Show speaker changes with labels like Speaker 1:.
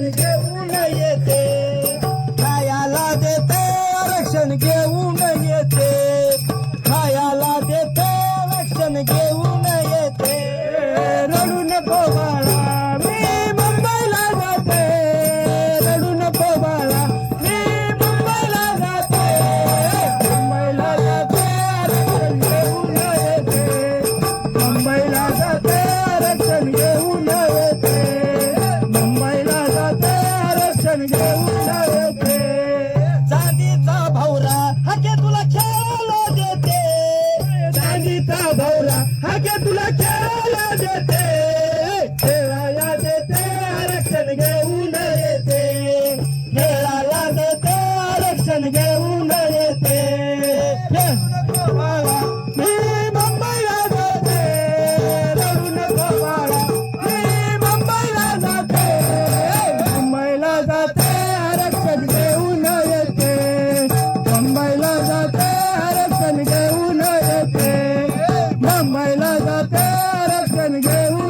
Speaker 1: आरक्षण घेऊन येते. खायाला देते आरक्षण घेऊन येते. खायाला देते आरक्षण घेऊन येते. रडून पोवाळा मी जाते. रडून पोवाळा मी जाते. मुंबईला घेऊन येते. gonna go. Get up and go.